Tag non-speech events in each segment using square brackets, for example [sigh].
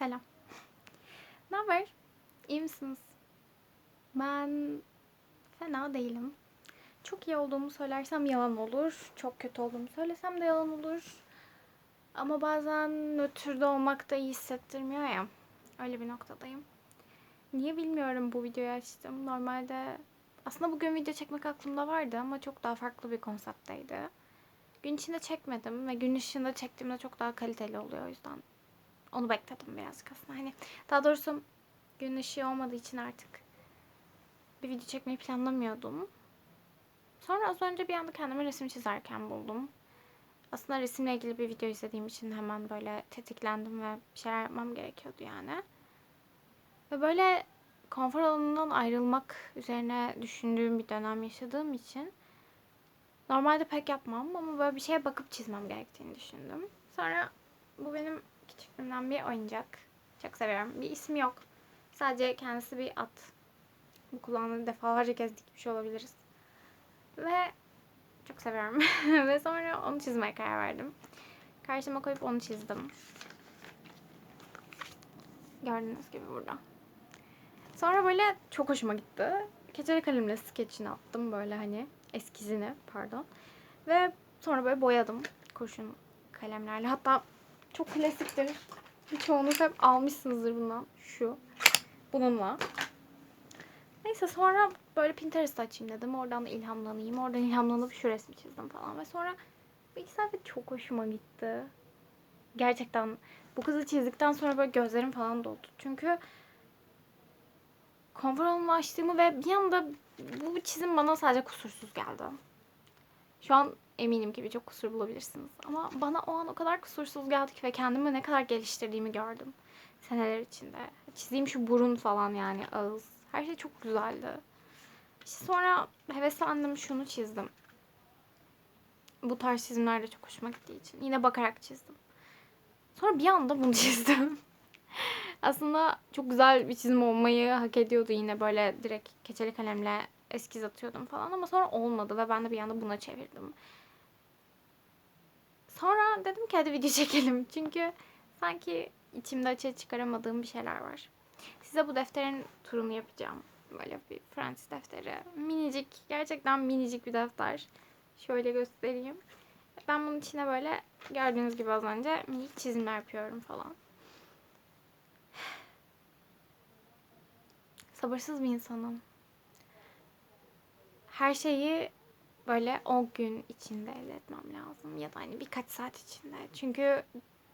Selam. Ne haber? İyi misiniz? Ben fena değilim. Çok iyi olduğumu söylersem yalan olur. Çok kötü olduğumu söylesem de yalan olur. Ama bazen nötrde olmak da iyi hissettirmiyor ya. Öyle bir noktadayım. Niye bilmiyorum bu videoyu açtım. Normalde aslında bugün video çekmek aklımda vardı ama çok daha farklı bir konseptteydi. Gün içinde çekmedim ve gün ışığında çektiğimde çok daha kaliteli oluyor o yüzden. Onu bekledim birazcık aslında. Hani daha doğrusu gün ışığı olmadığı için artık bir video çekmeyi planlamıyordum. Sonra az önce bir anda kendimi resim çizerken buldum. Aslında resimle ilgili bir video izlediğim için hemen böyle tetiklendim ve bir şeyler yapmam gerekiyordu yani. Ve böyle konfor alanından ayrılmak üzerine düşündüğüm bir dönem yaşadığım için normalde pek yapmam ama böyle bir şeye bakıp çizmem gerektiğini düşündüm. Sonra bu benim küçüklüğümden bir oyuncak. Çok seviyorum. Bir ismi yok. Sadece kendisi bir at. Bu kulağını defalarca kez dikmiş olabiliriz. Ve çok seviyorum. [laughs] Ve sonra onu çizmeye karar verdim. Karşıma koyup onu çizdim. Gördüğünüz gibi burada. Sonra böyle çok hoşuma gitti. Keçeli kalemle skeçini attım böyle hani eskizini pardon. Ve sonra böyle boyadım kurşun kalemlerle. Hatta çok klasiktir. Birçoğunuz hep almışsınızdır bundan. Şu. Bununla. Neyse sonra böyle Pinterest açayım dedim. Oradan da ilhamlanayım. Oradan ilhamlanıp şu resmi çizdim falan. Ve sonra bir iki saatte çok hoşuma gitti. Gerçekten bu kızı çizdikten sonra böyle gözlerim falan doldu. Çünkü konfor alanımı açtığımı ve bir anda bu çizim bana sadece kusursuz geldi. Şu an eminim ki birçok kusur bulabilirsiniz. Ama bana o an o kadar kusursuz geldi ki ve kendimi ne kadar geliştirdiğimi gördüm. Seneler içinde. Çizdiğim şu burun falan yani ağız. Her şey çok güzeldi. İşte sonra heveslendim şunu çizdim. Bu tarz çizimler de çok hoşuma gittiği için. Yine bakarak çizdim. Sonra bir anda bunu [laughs] çizdim. Aslında çok güzel bir çizim olmayı hak ediyordu yine böyle direkt keçeli kalemle eskiz atıyordum falan ama sonra olmadı ve ben de bir anda buna çevirdim. Sonra dedim ki hadi video [laughs] çekelim. Çünkü sanki içimde açığa çıkaramadığım bir şeyler var. Size bu defterin turunu yapacağım. Böyle bir Fransız defteri. Minicik, gerçekten minicik bir defter. Şöyle göstereyim. Ben bunun içine böyle gördüğünüz gibi az önce minik çizimler yapıyorum falan. [sighs] Sabırsız bir insanım. Her şeyi böyle 10 gün içinde elde etmem lazım. Ya da hani birkaç saat içinde. Çünkü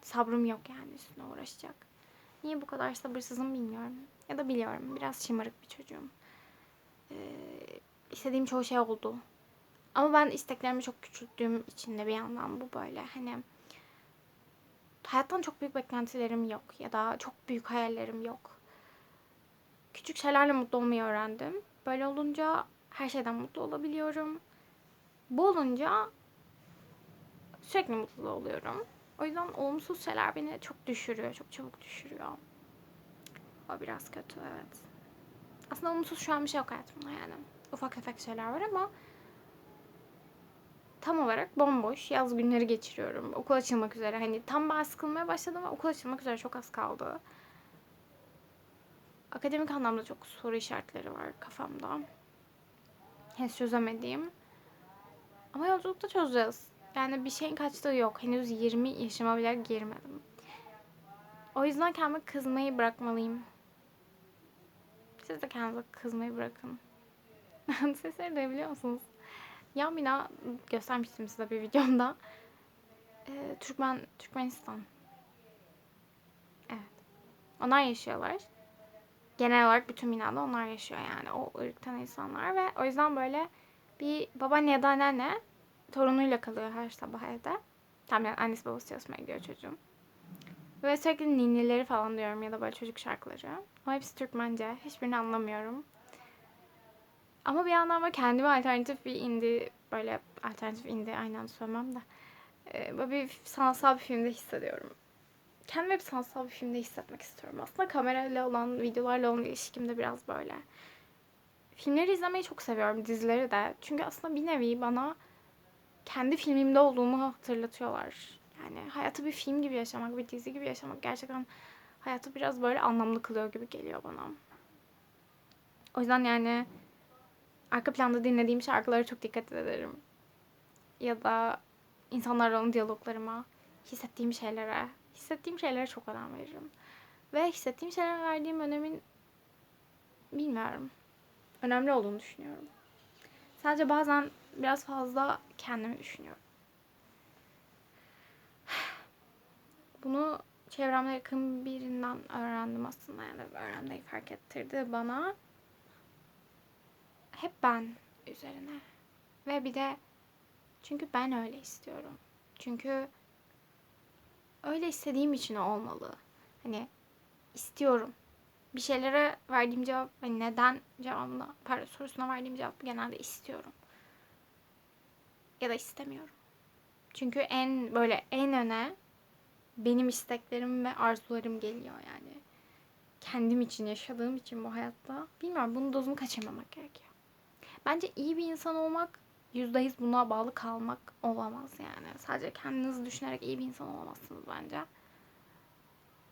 sabrım yok yani üstüne uğraşacak. Niye bu kadar sabırsızım bilmiyorum. Ya da biliyorum. Biraz şımarık bir çocuğum. Ee, istediğim çoğu şey oldu. Ama ben isteklerimi çok küçülttüğüm için de bir yandan bu böyle. Hani hayattan çok büyük beklentilerim yok. Ya da çok büyük hayallerim yok. Küçük şeylerle mutlu olmayı öğrendim. Böyle olunca her şeyden mutlu olabiliyorum. Bu olunca sürekli mutlu oluyorum. O yüzden olumsuz şeyler beni çok düşürüyor. Çok çabuk düşürüyor. O biraz kötü evet. Aslında olumsuz şu an bir şey yok hayatımda yani. Ufak tefek şeyler var ama tam olarak bomboş yaz günleri geçiriyorum. Okul açılmak üzere. Hani tam ben sıkılmaya başladım ve okul açılmak üzere çok az kaldı. Akademik anlamda çok soru işaretleri var kafamda. Henüz çözemediğim. Ama yolculukta çözeceğiz. Yani bir şeyin kaçtığı yok. Henüz 20 yaşıma bile girmedim. O yüzden kendime kızmayı bırakmalıyım. Siz de kendinize kızmayı bırakın. [laughs] Sesleri duyabiliyor musunuz? Yan bina göstermiştim size bir videomda. Ee, Türkmen, Türkmenistan. Evet. Onlar yaşıyorlar. Genel olarak bütün binada onlar yaşıyor yani. O ırktan insanlar ve o yüzden böyle bir babaanne ya da anneanne torunuyla kalıyor her sabah evde. Tam yani annesi babası çalışmaya gidiyor çocuğum. Ve sürekli ninnileri falan diyorum ya da böyle çocuk şarkıları. Ama hepsi Türkmence. Hiçbirini anlamıyorum. Ama bir yandan böyle kendime alternatif bir indie, böyle alternatif indie aynen söylemem de. Ee, böyle bir sanatsal bir filmde hissediyorum. Kendimi hep sanatsal bir filmde hissetmek istiyorum. Aslında kamerayla olan, videolarla olan ilişkim de biraz böyle. Filmleri izlemeyi çok seviyorum, dizileri de. Çünkü aslında bir nevi bana kendi filmimde olduğumu hatırlatıyorlar. Yani hayatı bir film gibi yaşamak, bir dizi gibi yaşamak gerçekten hayatı biraz böyle anlamlı kılıyor gibi geliyor bana. O yüzden yani arka planda dinlediğim şarkılara çok dikkat ederim. Ya da insanlarla olan diyaloglarıma, hissettiğim şeylere, hissettiğim şeylere çok önem veririm. Ve hissettiğim şeylere verdiğim önemin bilmiyorum. Önemli olduğunu düşünüyorum. Sadece bazen biraz fazla kendimi düşünüyorum. [sighs] Bunu çevremde yakın birinden öğrendim aslında. Yani öğrenmeyi fark ettirdi bana. Hep ben üzerine. Ve bir de çünkü ben öyle istiyorum. Çünkü öyle istediğim için olmalı. Hani istiyorum. Bir şeylere verdiğim cevap hani neden cevabına pardon, sorusuna verdiğim cevap genelde istiyorum. Ya da istemiyorum. Çünkü en böyle en öne benim isteklerim ve arzularım geliyor yani. Kendim için yaşadığım için bu hayatta. Bilmiyorum bunun dozunu kaçırmamak gerekiyor. Bence iyi bir insan olmak yüzde yüz buna bağlı kalmak olamaz yani. Sadece kendinizi düşünerek iyi bir insan olamazsınız bence.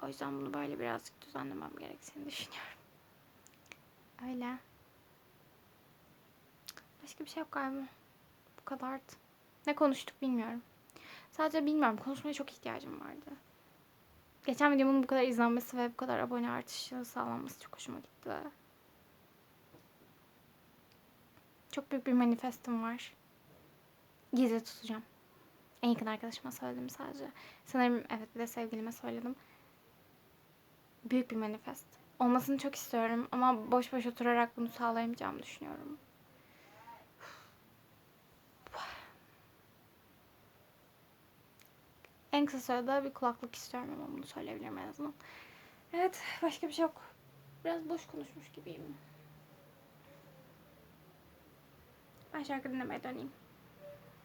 O yüzden bunu böyle birazcık düzenlemem gerektiğini düşünüyorum. Öyle. Başka bir şey yok galiba. Bu kadardı. Ne konuştuk bilmiyorum. Sadece bilmiyorum. Konuşmaya çok ihtiyacım vardı. Geçen videomun bu kadar izlenmesi ve bu kadar abone artışı sağlanması çok hoşuma gitti. Çok büyük bir manifestim var. Gizli tutacağım. En yakın arkadaşıma söyledim sadece. Sanırım evet bir de sevgilime söyledim. Büyük bir manifest. Olmasını çok istiyorum ama boş boş oturarak bunu sağlayamayacağımı düşünüyorum. [sighs] En kısa sürede bir kulaklık istiyorum ama bunu söyleyebilirim en azından. Evet başka bir şey yok. Biraz boş konuşmuş gibiyim. Ben şarkı dinlemeye döneyim.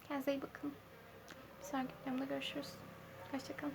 Kendinize iyi bakın. Bir sonraki videomda görüşürüz. Hoşçakalın.